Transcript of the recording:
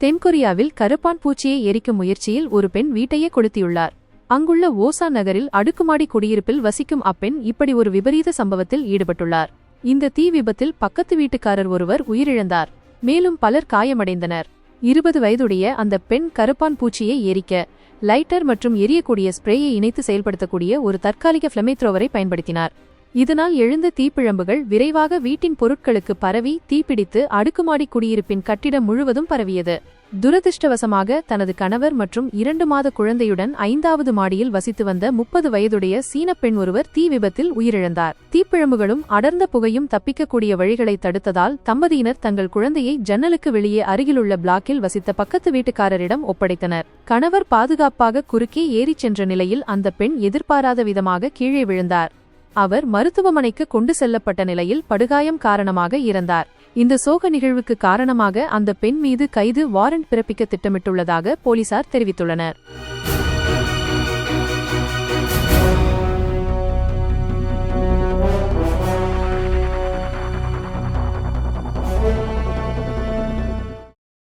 தென்கொரியாவில் கருப்பான் பூச்சியை எரிக்கும் முயற்சியில் ஒரு பெண் வீட்டையே கொளுத்தியுள்ளார். அங்குள்ள ஓசா நகரில் அடுக்குமாடி குடியிருப்பில் வசிக்கும் அப்பெண் இப்படி ஒரு விபரீத சம்பவத்தில் ஈடுபட்டுள்ளார். இந்த தீ விபத்தில் பக்கத்து வீட்டுக்காரர் ஒருவர் உயிரிழந்தார். மேலும் பலர் காயமடைந்தனர். இருபது வயதுடைய அந்த பெண் கருப்பான் பூச்சியை எரிக்க லைட்டர் மற்றும் எரியக்கூடிய ஸ்ப்ரேயை இணைத்து செயல்படுத்தக்கூடிய ஒரு தற்காலிக ஃபிளமேத்ரோவரை பயன்படுத்தினார். இதனால் எழுந்த தீப்பிழம்புகள் விரைவாக வீட்டின் பொருட்களுக்கு பரவி தீப்பிடித்து அடுக்குமாடி குடியிருப்பின் கட்டிடம் முழுவதும் பரவியது. துரதிருஷ்டவசமாக தனது கணவர் மற்றும் இரண்டு மாத குழந்தையுடன் ஐந்தாவது மாடியில் வசித்து வந்த முப்பது வயதுடைய சீனப் பெண் ஒருவர் தீ விபத்தில் உயிரிழந்தார். தீப்பிழம்புகளும் அடர்ந்த புகையும் தப்பிக்கக்கூடிய வழிகளை தடுத்ததால் தம்பதியினர் தங்கள் குழந்தையை ஜன்னலுக்கு வெளியே அருகிலுள்ள பிளாக்கில் வசித்த பக்கத்து வீட்டுக்காரரிடம் ஒப்படைத்தனர். கணவர் பாதுகாப்பாக குறுக்கே ஏறிச் சென்ற நிலையில் அந்த பெண் எதிர்பாராத விதமாக கீழே விழுந்தார். அவர் மருத்துவமனைக்கு கொண்டு செல்லப்பட்ட நிலையில் படுகாயம் காரணமாக இறந்தார். இந்த சோக நிகழ்வுக்கு காரணமாக அந்த பெண் மீது கைது வாரண்ட் பிறப்பிக்க திட்டமிட்டுள்ளதாக போலீசார் தெரிவித்துள்ளனர்.